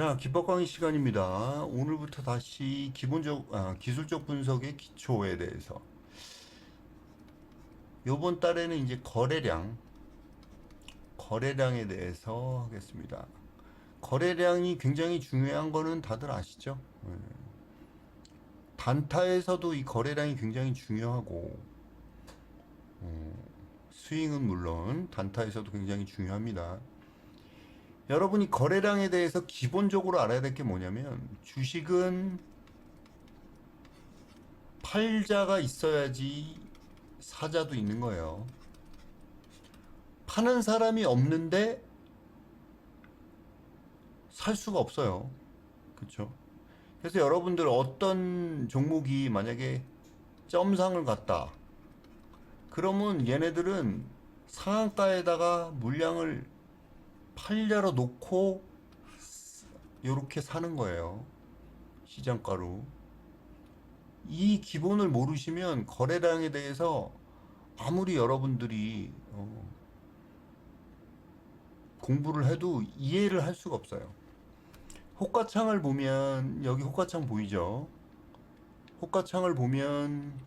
자, 기법 강의 시간입니다. 오늘부터 다시 기본적, 아, 기술적 분석의 기초에 대해서. 요번 달에는 이제 거래량, 거래량에 대해서 하겠습니다. 거래량이 굉장히 중요한 거는 다들 아시죠? 예. 단타에서도 이 거래량이 굉장히 중요하고, 어, 스윙은 물론 단타에서도 굉장히 중요합니다. 여러분이 거래량에 대해서 기본적으로 알아야 될 게 뭐냐면 주식은 팔자가 있어야지 사자도 있는 거예요. 파는 사람이 없는데 살 수가 없어요. 그렇죠? 그래서 여러분들 어떤 종목이 만약에 점상을 갔다. 그러면 얘네들은 상한가에다가 물량을 팔려러 놓고 요렇게 사는 거예요. 시장가로. 이 기본을 모르시면 거래량에 대해서 아무리 여러분들이 어, 공부를 해도 이해를 할 수가 없어요. 호가창을 보면 여기 호가창 보이죠? 호가창을 보면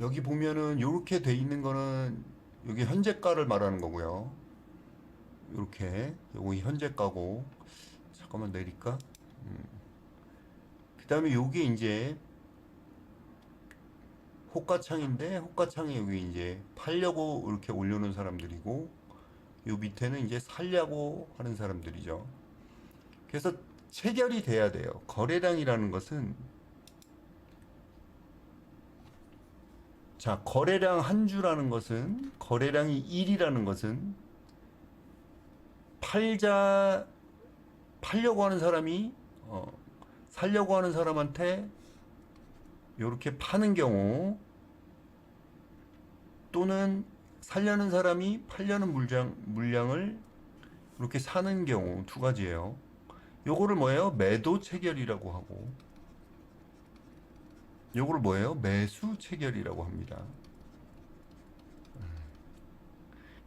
여기 보면은 요렇게 돼 있는 거는 여기 현재가를 말하는 거고요. 요렇게 요거 현재 가고 잠깐만 내릴까? 그 다음에 요게 이제 호가창인데 호가창이 여기 이제 팔려고 이렇게 올려놓은 사람들이고 요 밑에는 이제 살려고 하는 사람들이죠. 그래서 체결이 돼야 돼요. 거래량이라는 것은 자, 거래량 한 주라는 것은 거래량이 1이라는 것은 팔자 팔려고 하는 사람이 어, 살려고 하는 사람한테 이렇게 파는 경우 또는 살려는 사람이 팔려는 물량 물량을 이렇게 사는 경우 두 가지예요. 요거를 뭐예요? 매도 체결이라고 하고 요거를 뭐예요? 매수 체결이라고 합니다.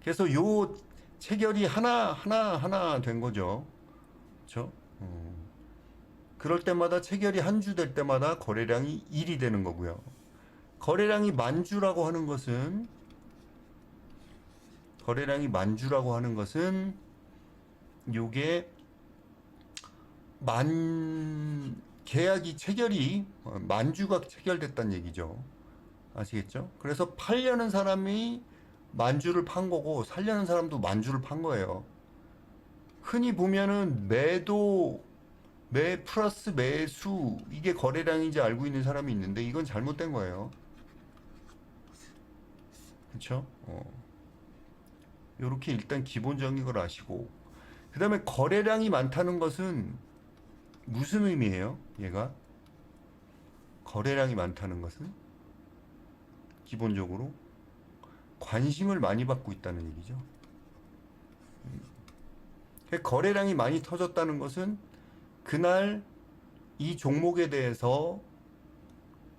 그래서 요 체결이 하나 하나 하나 된 거죠. 그렇죠? 음. 그럴 때마다 체결이 한 주 될 때마다 거래량이 1이 되는 거고요. 거래량이 만주라고 하는 것은 거래량이 만주라고 하는 것은 요게 만 계약이 체결이 어, 만주가 체결됐다는 얘기죠. 아시겠죠? 그래서 팔려는 사람이 만주를 판 거고 살려는 사람도 만주를 판 거예요. 흔히 보면은 매도 매 플러스 매수 이게 거래량인지 알고 있는 사람이 있는데 이건 잘못된 거예요. 그렇죠? 어. 요렇게 일단 기본적인 걸 아시고 그 다음에 거래량이 많다는 것은 무슨 의미예요? 얘가 거래량이 많다는 것은 기본적으로 관심을 많이 받고 있다는 얘기죠. 음. 거래량이 많이 터졌다는 것은 그날 이 종목에 대해서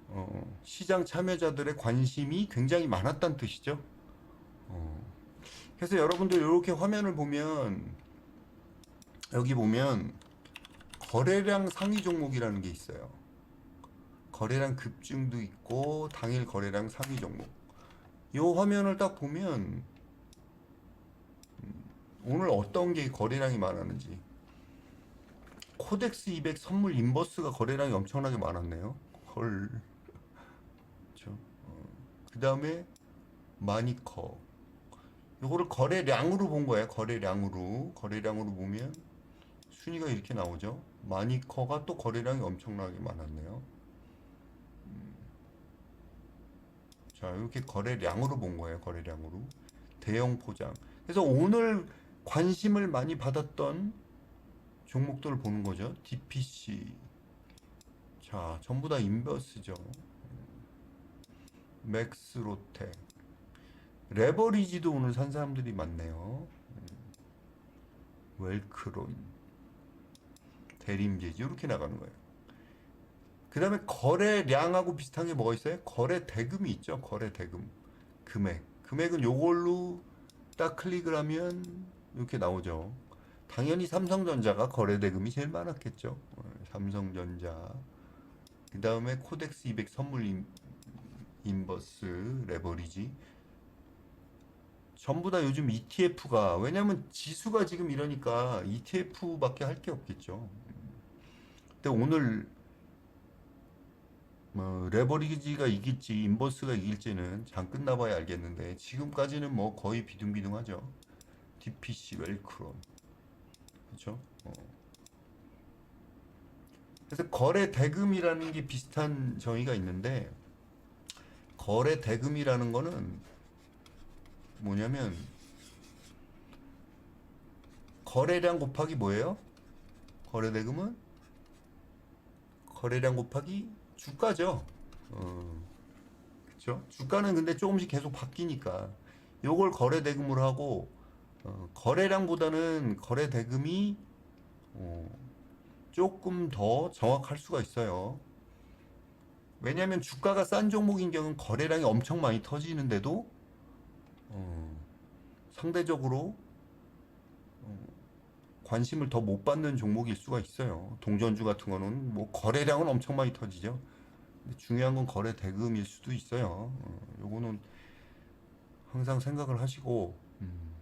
어, 시장 참여자들의 관심이 굉장히 많았다는 뜻이죠. 어. 그래서 여러분들 이렇게 화면을 보면 여기 보면 거래량 상위 종목이라는 게 있어요. 거래량 급증도 있고 당일 거래량 상위 종목. 이 화면을 딱 보면 음, 오늘 어떤 게 거래량이 많았는지 코덱스 200 선물 인버스가 거래량이 엄청나게 많았네요. 헐. 그렇죠. 어. 그 다음에 마니커. 요거를 거래량으로 본 거예요. 거래량으로. 거래량으로 보면 순위가 이렇게 나오죠. 마니커가 또 거래량이 엄청나게 많았네요. 음. 자, 이렇게 거래량으로 본 거예요. 거래량으로. 대형 포장. 그래서 오늘 관심을 많이 받았던 종목들을 보는 거죠. DPC. 자, 전부 다 인버스죠. 맥스로텍. 레버리지도 오늘 산 사람들이 많네요. 웰크론. 대림제지. 이렇게 나가는 거예요. 그 다음에 거래량하고 비슷한 게 뭐가 있어요? 거래 대금이 있죠. 거래 대금. 금액. 금액은 요걸로 딱 클릭을 하면 이렇게 나오죠. 당연히 삼성전자가 거래 대금이 제일 많았겠죠. 어, 삼성전자. 그 다음에 코덱스 200 선물 인, 인버스 레버리지. 전부 다 요즘 ETF가 왜냐면 지수가 지금 이러니까 ETF밖에 할 게 없겠죠. 근데 오늘 뭐 레버리지가 이길지 인버스가 이길지는 장 끝나봐야 알겠는데 지금까지는 뭐 거의 비등비등하죠. DPC 웰크롬 그렇죠? 어. 그래서 거래 대금이라는 게 비슷한 정의가 있는데 거래 대금이라는 거는 뭐냐면 거래량 곱하기 뭐예요? 거래 대금은 거래량 곱하기 주가죠. 어, 그렇죠? 주가는 근데 조금씩 계속 바뀌니까 요걸 거래 대금으로 하고 어, 거래량보다는 거래 대금이 어, 조금 더 정확할 수가 있어요. 왜냐하면 주가가 싼 종목인 경우는 거래량이 엄청 많이 터지는데도 어, 상대적으로 어, 관심을 더 못 받는 종목일 수가 있어요. 동전주 같은 거는 뭐 거래량은 엄청 많이 터지죠. 중요한 건 거래 대금일 수도 있어요. 어, 요거는 항상 생각을 하시고 음.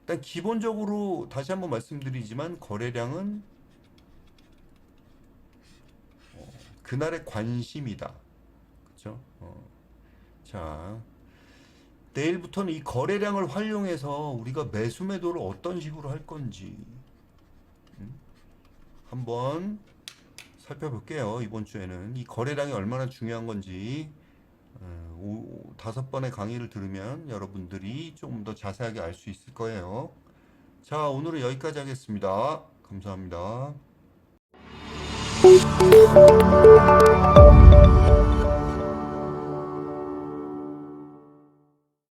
일단 기본적으로 다시 한번 말씀드리지만 거래량은 어, 그날의 관심이다. 그렇죠? 어. 자, 내일부터는 이 거래량을 활용해서 우리가 매수 매도를 어떤 식으로 할 건지 음? 한번 살펴볼게요. 이번 주에는 이 거래량이 얼마나 중요한 건지 어, 오- 다섯 번의 강의를 들으면 여러분들이 좀더 자세하게 알 수 있을 거예요. 자, 오늘은 여기까지 하겠습니다. 감사합니다.